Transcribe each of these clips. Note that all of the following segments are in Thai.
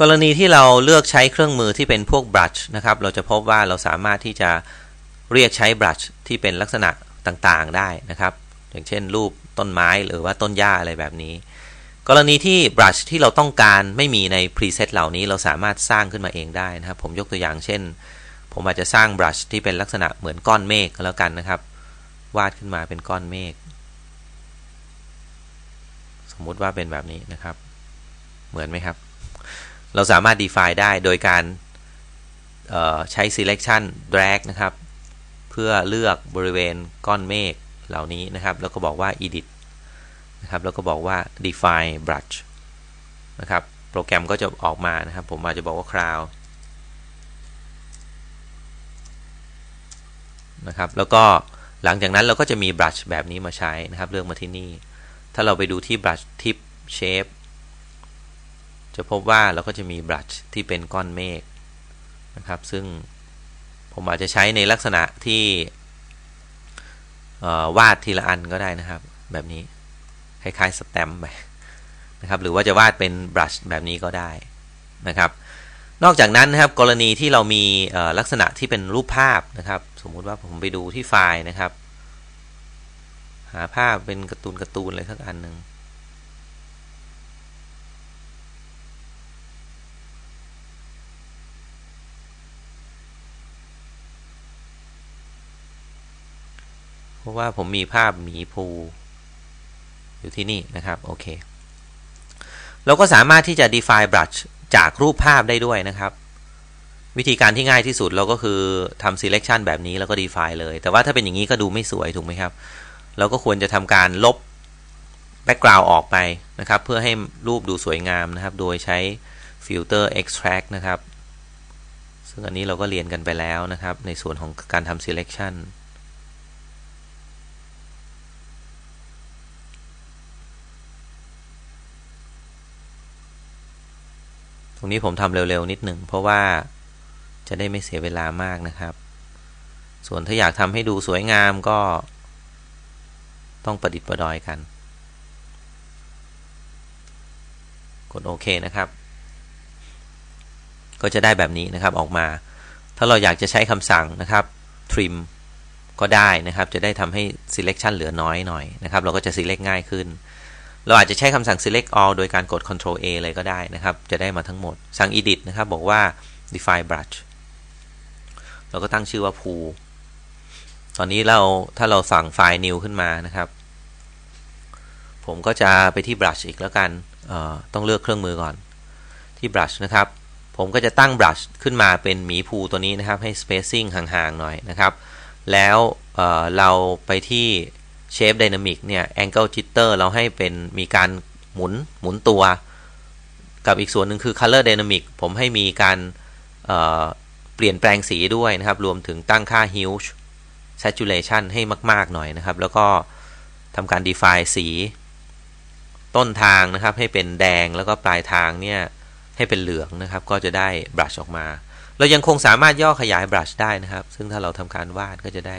กรณีที่เราเลือกใช้เครื่องมือที่เป็นพวกบรัชนะครับ เราจะพบว่าเราสามารถที่จะเรียกใช้บรัชที่เป็นลักษณะต่างๆได้นะครับ อย่างเช่น รูปต้นไม้หรือว่าต้นหญ้าอะไรแบบนี้ กรณีที่บรัชที่เราต้องการไม่มีในพรีเซตเหล่านี้เราสามารถสร้างขึ้นมาเองได้นะครับ ผมยกตัวอย่างเช่น ผมอาจจะสร้างบรัชที่เป็นลักษณะเหมือนก้อนเมฆก็แล้วกันนะครับ วาดขึ้นมาเป็นก้อนเมฆสมมุติว่าเป็นแบบนี้นะครับ เหมือนไหมครับ เราสามารถ define ได้โดยการใช้ selection drag นะครับ เพื่อเลือกบริเวณก้อนเมฆเหล่านี้นะครับ แล้วก็บอกว่า edit นะครับ แล้วก็บอกว่า define brush นะครับ โปรแกรมก็จะออกมานะครับ ผมอาจจะบอกว่า cloud นะครับ แล้วก็หลังจากนั้นเราก็จะมี brush แบบนี้มาใช้นะครับ เลือกมาที่นี่ ถ้าเราไปดูที่ brush tip shape จะพบว่าเราก็จะมี brush ที่เป็นก้อนเมฆนะครับ ซึ่งผมอาจจะใช้ในลักษณะที่วาดทีละอันก็ได้นะครับ แบบนี้คล้ายๆสแตมป์ไปนะครับ หรือว่าจะวาดเป็นบรัชแบบนี้ก็ได้นะครับ นอกจากนั้นนะครับกรณีที่เรามีลักษณะที่เป็นรูปภาพนะครับ สมมุติว่าผมไปดูที่ไฟล์นะครับ หาภาพเป็นการ์ตูนการ์ตูนอะไรสักอันหนึ่ง เพราะว่าผมมีภาพหมีภู อยู่ที่นี่นะครับ โอเค เราก็สามารถที่จะ define brush จากรูปภาพได้ด้วยนะครับ วิธีการที่ง่ายที่สุดเราก็คือทำ selection แบบนี้แล้วก็ define เลย แต่ว่าถ้าเป็นอย่างนี้ก็ดูไม่สวยถูกไหมครับ เราก็ควรจะทำการลบ background ออกไปนะครับ เพื่อให้รูปดูสวยงามนะครับ โดยใช้ filter extract นะครับ ซึ่งอันนี้เราก็เรียนกันไปแล้วนะครับ ในส่วนของการทำ selection ตรงนี้ผมทำเร็วๆนิดหนึ่งเพราะว่าจะได้ไม่เสียเวลามากนะครับ ส่วนถ้าอยากทำให้ดูสวยงามก็ต้องประดิษฐ์ประดอยกัน กดโอเคนะครับ ก็จะได้แบบนี้นะครับออกมา ถ้าเราอยากจะใช้คำสั่งนะครับ trim ก็ได้นะครับ จะได้ทำให้ selection เหลือน้อยหน่อยนะครับ เราก็จะ select ง่ายขึ้น เราอาจจะใช้คำสั่ง select all โดยการกด control A เลยก็ได้นะครับ จะได้มาทั้งหมด สั่ง edit นะครับ บอกว่า define brush เราก็ตั้งชื่อว่า pool ตอนนี้เราถ้าเราสั่งไฟล์ new ขึ้นมานะครับ ผมก็จะไปที่ brush อีกแล้วกัน ต้องเลือกเครื่องมือก่อน ที่ brush นะครับ ผมก็จะตั้ง brush ขึ้นมาเป็นหมีภูตัวนี้นะครับ ให้ spacing ห่างๆหน่อยนะครับ แล้วเเราไปที่ Shape Dynamic เนี่ย Angle Jitter เราให้เป็นมีการหมุนหมุนตัว กับอีกส่วนหนึ่งคือ Color Dynamic ผมให้มีการเเปลี่ยนแปลงสีด้วยนะครับ รวมถึงตั้งค่า Hue Saturation ให้มาก ๆ หน่อยนะครับ แล้วก็ทำการ define สี ต้นทางนะครับให้เป็นแดงแล้วก็ปลายทางเนี่ย ให้เป็นเหลืองนะครับ ก็จะได้บรัชออกมา เรายังคงสามารถย่อขยายบรัชได้นะครับ ซึ่งถ้าเราทำการวาดก็จะได้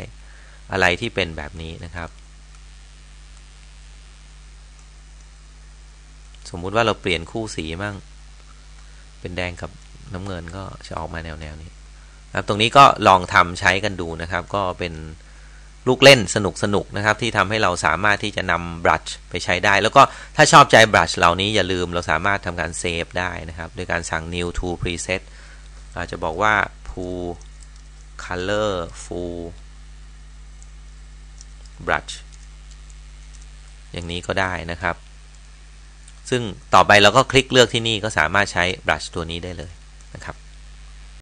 อะไรที่เป็นแบบนี้นะครับ สมมุติว่าเราเปลี่ยนคู่สีมั่ง เป็นแดงกับน้ำเงินก็จะออกมาแนวแนวนี้ครับ ตรงนี้ก็ลองทำใช้กันดูนะครับ ก็เป็นลูกเล่นสนุกสนุกนะครับ ที่ทำให้เราสามารถที่จะนำบรัชไปใช้ได้ แล้วก็ถ้าชอบใจบรัชเหล่านี้อย่าลืมเราสามารถทำการเซฟได้นะครับโดยการสั่ง new to preset อาจจะบอกว่า pool color full brush อย่างนี้ก็ได้นะครับ ซึ่งต่อไปเราก็คลิกเลือกที่นี่ก็สามารถใช้บรัชตัวนี้ได้เลยนะครับ